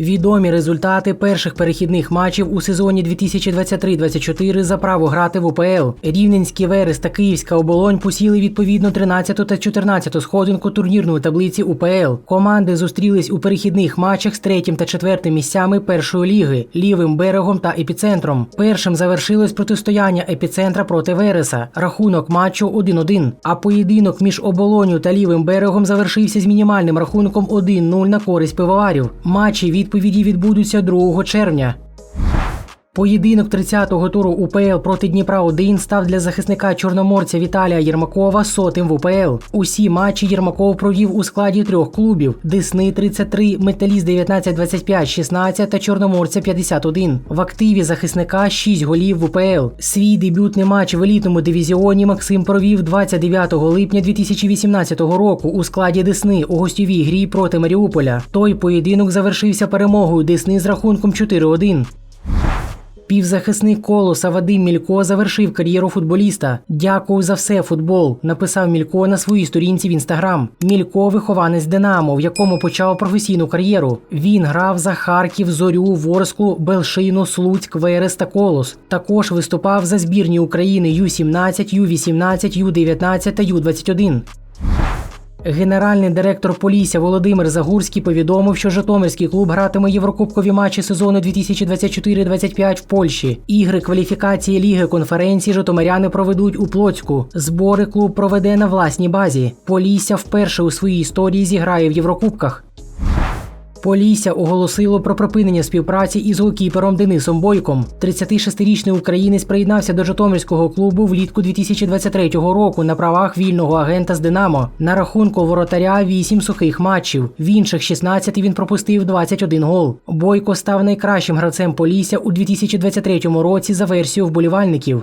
Відомі результати перших перехідних матчів у сезоні 2023-24 за право грати в УПЛ. Рівненський Верес та Київська оболонь посіли відповідно 13 та 14 сходинку турнірної таблиці УПЛ. Команди зустрілись у перехідних матчах з третім та четвертим місцями першої ліги, лівим берегом та епіцентром. Першим завершилось протистояння епіцентра проти Вереса. Рахунок матчу 1-1. А поєдинок між оболоню та лівим берегом завершився з мінімальним рахунком 1-0 на користь пивоварів. Матчі відповіді відбудуться 2 червня. Поєдинок 30-го туру УПЛ проти Дніпра 1 став для захисника чорноморця Віталія Єрмакова сотим в УПЛ. Усі матчі Єрмаков провів у складі трьох клубів: Десни 33, Металіст 19 25 16 та Чорноморця 51. В активі захисника 6 голів в УПЛ. Свій дебютний матч в елітному дивізіоні Максим провів 29 липня 2018 року у складі Десни у гостьовій грі проти Маріуполя. Той поєдинок завершився перемогою Десни з рахунком 4-1. Півзахисник колоса Вадим Мілько завершив кар'єру футболіста. Дякую за все, футбол. Написав Мілько на своїй сторінці в інстаграм. Мілько вихованець Динамо, в якому почав професійну кар'єру. Він грав за Харків, Зорю, Ворсклу, Белшину, Слуцьк, Верес та Колос. Також виступав за збірні України Ю-17, Ю-18, Ю-19 та Ю-21. Генеральний директор Полісся Володимир Загурський повідомив, що Житомирський клуб гратиме єврокубкові матчі сезону 2024-25 в Польщі. Ігри кваліфікації ліги конференції Житомиряни проведуть у Плоцьку. Збори клуб проведе на власній базі. Полісся вперше у своїй історії зіграє в Єврокубках. Полісся оголосило про припинення співпраці із голкіпером Денисом Бойком. 36-річний українець приєднався до Житомирського клубу влітку 2023 року на правах вільного агента з Динамо. На рахунку воротаря 8 сухих матчів. В інших 16 він пропустив 21 гол. Бойко став найкращим гравцем Полісся у 2023 році за версією вболівальників.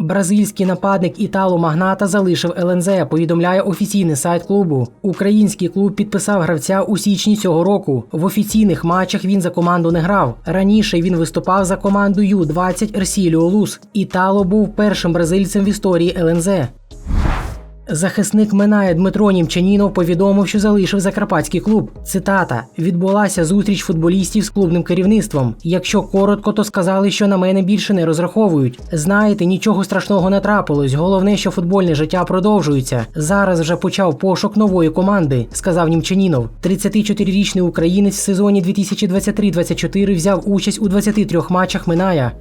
Бразильський нападник Італо Магната залишив ЛНЗ. Повідомляє офіційний сайт клубу. Український клуб підписав гравця у січні цього року. В офіційних матчах він за команду не грав. Раніше він виступав за команду Ю-20 Ерсіліо Лус. Італо був першим бразильцем в історії ЛНЗ. Захисник Минає Дмитро Німчанінов повідомив, що залишив закарпатський клуб. Цитата: відбулася зустріч футболістів з клубним керівництвом. Якщо коротко, то сказали, що на мене більше не розраховують. Знаєте, нічого страшного не трапилось. Головне, що футбольне життя продовжується. Зараз вже почав пошук нової команди, сказав Німчанінов. 34-річний українець в сезоні 2023-24 взяв участь у 23 матчах Миная.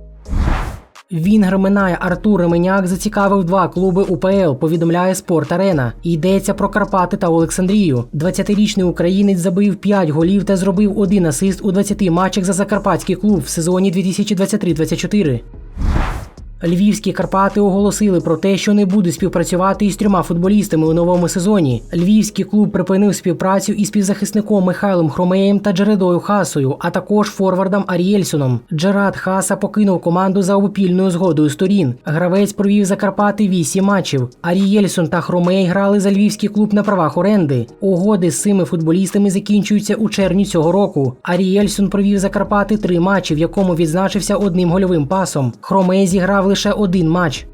Вінгер Минає Артур Ременяк зацікавив два клуби УПЛ. Повідомляє Спорт Арена. Йдеться про Карпати та Олександрію. 20-річний українець забив 5 голів та зробив один асист у 20 матчах за закарпатський клуб в сезоні 2023-24. Львівські Карпати оголосили про те, що не буде співпрацювати із трьома футболістами у новому сезоні. Львівський клуб припинив співпрацю із співзахисником Михайлом Хромеєм та Джередою Хасою, а також форвардом Арієльсоном. Джерад Хаса покинув команду за обопільною згодою сторін. Гравець провів за Карпати вісім матчів. Арієльсон та Хромей грали за львівський клуб на правах оренди. Угоди з цими футболістами закінчуються у червні цього року. Арієльсон провів за Карпати три матчі, в якому відзначився одним гольовим пасом. Хромей зіграв лише один матч.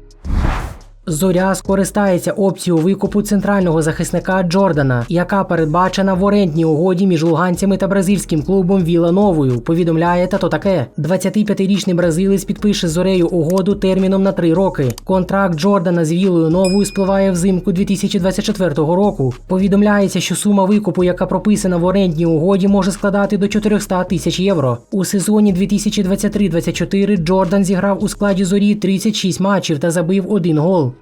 Зоря скористається опцією викупу центрального захисника Джордана, яка передбачена в орендній угоді між луганцями та бразильським клубом Віла Новою. Повідомляє та то таке. 25-річний бразилець підпише зорею угоду терміном на 3 роки. Контракт Джордана з Вілою Новою спливає взимку 2024 року. Повідомляється, що сума викупу, яка прописана в орендній угоді, може складати до 400 тисяч євро. У сезоні 2023-24 Джордан зіграв у складі зорі 36 матчів та забив один гол.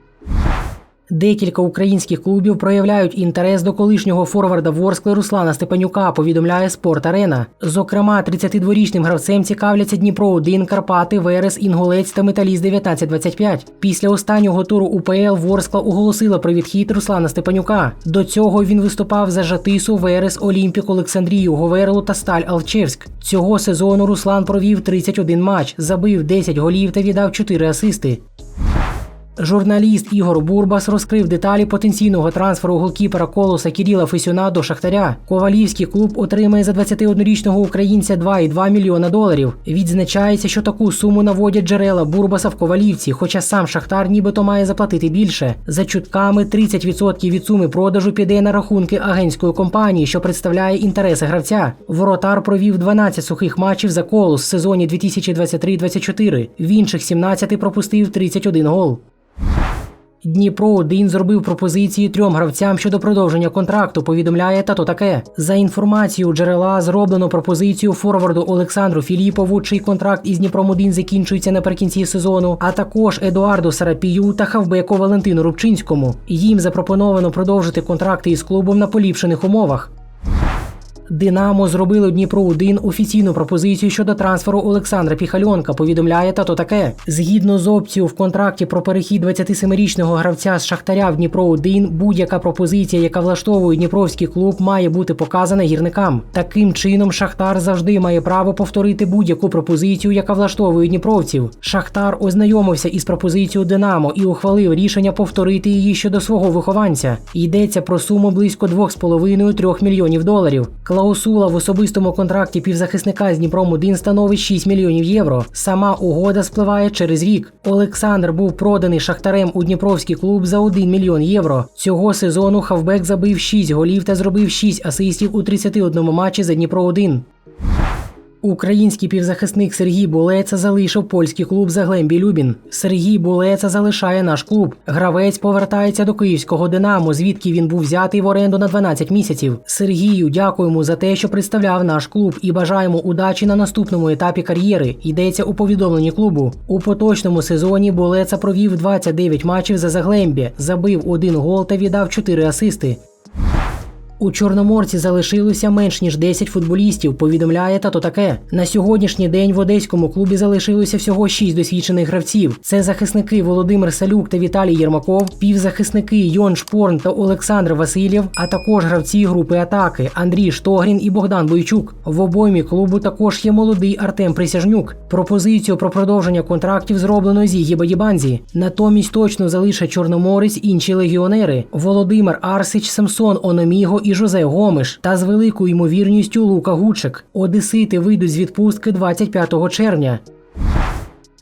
Декілька українських клубів проявляють інтерес до колишнього форварда Ворскли Руслана Степанюка, повідомляє Спорт Арена. Зокрема, 32-річним гравцем цікавляться Дніпро 1 Карпати, Верес, Інгулець та Металіст 1925. Після останнього туру УПЛ Ворскла оголосила про відхід Руслана Степанюка. До цього він виступав за Жатису, Верес, Олімпік, Олександрію, Говерлу та Сталь Алчевськ. Цього сезону Руслан провів 31 матч, забив 10 голів та віддав 4 асисти. Журналіст Ігор Бурбас розкрив деталі потенційного трансферу голкіпера колоса Кіріла Фесюна до Шахтаря. Ковалівський клуб отримає за 21-річного українця 2,2 мільйона доларів. Відзначається, що таку суму наводять джерела Бурбаса в Ковалівці, хоча сам Шахтар нібито має заплатити більше. За чутками 30% від суми продажу піде на рахунки агентської компанії, що представляє інтереси гравця. Воротар провів 12 сухих матчів за колос в сезоні 2023-24. В інших 17 пропустив 31 гол. Дніпро 1 зробив пропозиції трьом гравцям щодо продовження контракту. Повідомляє тато таке. За інформацією джерела зроблено пропозицію форварду Олександру Філіпову, чий контракт із Дніпром 1 закінчується наприкінці сезону, а також Едуарду Сарапію та хавбеку Валентину Рубчинському. Їм запропоновано продовжити контракти із клубом на поліпшених умовах. Динамо зробило Дніпро 1 офіційну пропозицію щодо трансферу Олександра Піхальонка. Повідомляє тато таке. Згідно з опцією в контракті про перехід 27-річного гравця з Шахтаря в Дніпро 1 будь-яка пропозиція, яка влаштовує Дніпровський клуб, має бути показана гірникам. Таким чином, Шахтар завжди має право повторити будь-яку пропозицію, яка влаштовує Дніпровців. Шахтар ознайомився із пропозицією Динамо і ухвалив рішення повторити її щодо свого вихованця. Йдеться про суму близько 2,5-3 мільйонів доларів. Клаусула в особистому контракті півзахисника з Дніпром 1 становить 6 мільйонів євро. Сама угода спливає через рік. Олександр був проданий шахтарем у Дніпровський клуб за 1 мільйон євро. Цього сезону Хавбек забив 6 голів та зробив 6 асистів у 31 матчі за Дніпро 1. Український півзахисник Сергій Булеца залишив польський клуб Заглембі Любін. Сергій Булеца залишає наш клуб. Гравець повертається до київського Динамо, звідки він був взятий в оренду на 12 місяців. Сергію дякуємо за те, що представляв наш клуб, і бажаємо удачі на наступному етапі кар'єри. Йдеться у повідомленні клубу. У поточному сезоні Булеца провів 29 матчів за Заглембі, забив один гол та віддав 4 асисти. У Чорноморці залишилося менш ніж 10 футболістів. Повідомляє тато таке. На сьогоднішній день в одеському клубі залишилося всього 6 досвідчених гравців. Це захисники Володимир Салюк та Віталій Єрмаков, півзахисники Йон Шпорн та Олександр Васильєв, а також гравці групи атаки Андрій Штогрін і Богдан Бойчук. В обоймі клубу також є молодий Артем Присяжнюк. Пропозицію про продовження контрактів зроблено Зігі Бадібанзі. Натомість точно залишать Чорноморець інші легіонери: Володимир Арсич, Самсон Ономіго і Жозе Гомиш та з великою ймовірністю Лука Гучик. Одесити вийдуть з відпустки 25 червня.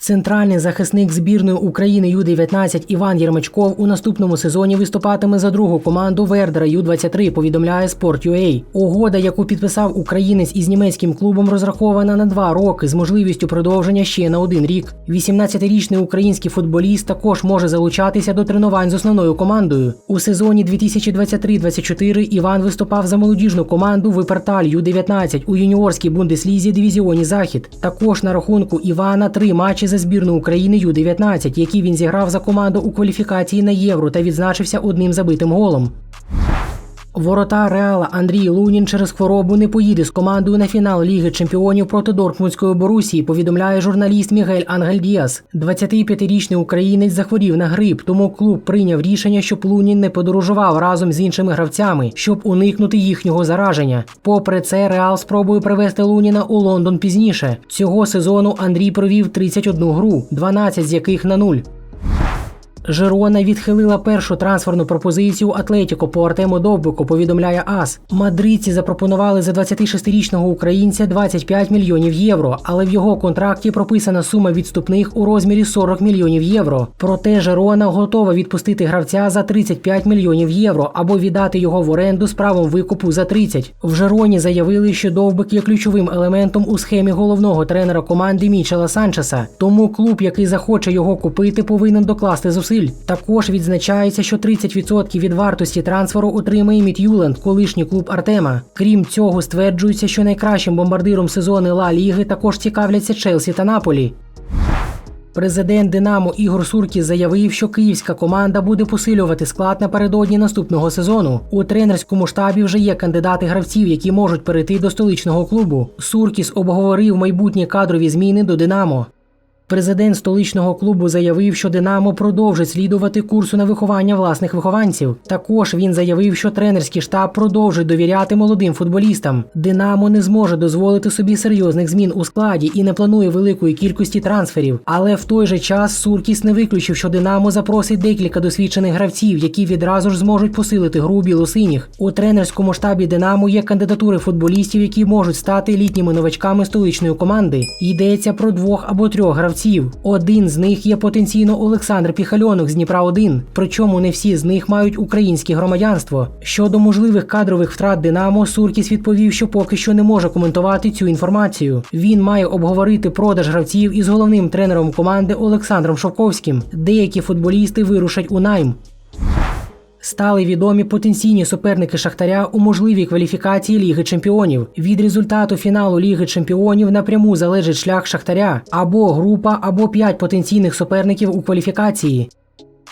Центральний захисник збірної України Ю-19 Іван Єрмачков у наступному сезоні виступатиме за другу команду Вердера Ю-23, повідомляє Sport.ua. Угода, яку підписав українець із німецьким клубом, розрахована на два роки з можливістю продовження ще на один рік. 18-річний український футболіст також може залучатися до тренувань з основною командою. У сезоні 2023-24 Іван виступав за молодіжну команду Виперталь Ю-19 у юніорській бундеслізі дивізіоні Захід. Також на рахунку Івана три матчі за збірну України Ю-19, які він зіграв за команду у кваліфікації на євро та відзначився одним забитим голом. Ворота Реала Андрій Лунін через хворобу не поїде з командою на фінал Ліги Чемпіонів проти Дортмундської Борусії, повідомляє журналіст Мігель Ангель Діас. 25-річний українець захворів на грип, тому клуб прийняв рішення, щоб Лунін не подорожував разом з іншими гравцями, щоб уникнути їхнього зараження. Попри це, Реал спробує привезти Луніна у Лондон пізніше. Цього сезону Андрій провів 31 гру, 12 з яких на нуль. Жерона відхилила першу трансферну пропозицію Атлетіко по Артему Довбику, повідомляє АС. Мадридці запропонували за 26-річного українця 25 мільйонів євро, але в його контракті прописана сума відступних у розмірі 40 мільйонів євро. Проте Жерона готова відпустити гравця за 35 мільйонів євро або віддати його в оренду з правом викупу за 30. В Жероні заявили, що Довбик є ключовим елементом у схемі головного тренера команди Мічела Санчеса. Тому клуб, який захоче його купити, повинен докласти зусиль. Також відзначається, що 30% від вартості трансферу отримає Міт'юленд, колишній клуб Артема. Крім цього, стверджується, що найкращим бомбардиром сезону Ла Ліги також цікавляться Челсі та Наполі. Президент Динамо Ігор Суркіс заявив, що київська команда буде посилювати склад напередодні наступного сезону. У тренерському штабі вже є кандидати гравців, які можуть перейти до столичного клубу. Суркіс обговорив майбутні кадрові зміни до Динамо. Президент столичного клубу заявив, що Динамо продовжить слідувати курсу на виховання власних вихованців. Також він заявив, що тренерський штаб продовжить довіряти молодим футболістам. Динамо не зможе дозволити собі серйозних змін у складі і не планує великої кількості трансферів. Але в той же час Суркіс не виключив, що Динамо запросить декілька досвідчених гравців, які відразу ж зможуть посилити гру білосиніх. У тренерському штабі Динамо є кандидатури футболістів, які можуть стати літніми новачками столичної команди. Йдеться про двох або трьох гравців. Один з них є потенційно Олександр Піхальонок з Дніпра 1 Причому не всі з них мають українське громадянство. Щодо можливих кадрових втрат Динамо, Суркіс відповів, що поки що не може коментувати цю інформацію. Він має обговорити продаж гравців із головним тренером команди Олександром Шовковським. Деякі футболісти вирушать у найм. Стали відомі потенційні суперники Шахтаря у можливій кваліфікації Ліги Чемпіонів. Від результату фіналу Ліги Чемпіонів напряму залежить шлях Шахтаря або група, або п'ять потенційних суперників у кваліфікації.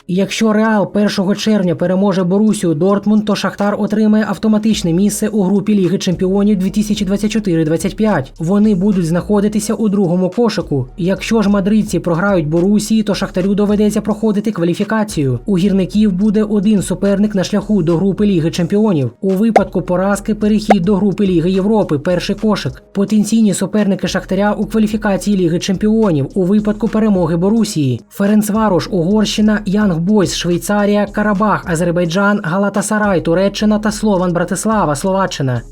Якщо Реал 1 червня переможе Борусію Дортмунд, то Шахтар отримає автоматичне місце у групі Ліги Чемпіонів 2024-25. Вони будуть знаходитися у другому кошику. Якщо ж мадридці програють Борусії, то Шахтарю доведеться проходити кваліфікацію. У гірників буде один суперник на шляху до групи Ліги Чемпіонів. У випадку поразки перехід до групи Ліги Європи, перший кошик. Потенційні суперники Шахтаря у кваліфікації Ліги Чемпіонів у випадку перемоги Борусії. Ференцварош, Угорщина, Янг Бойс, Швейцарія, Карабах, Азербайджан, Галатасарай, Туреччина та Слован Братислава, Словаччина.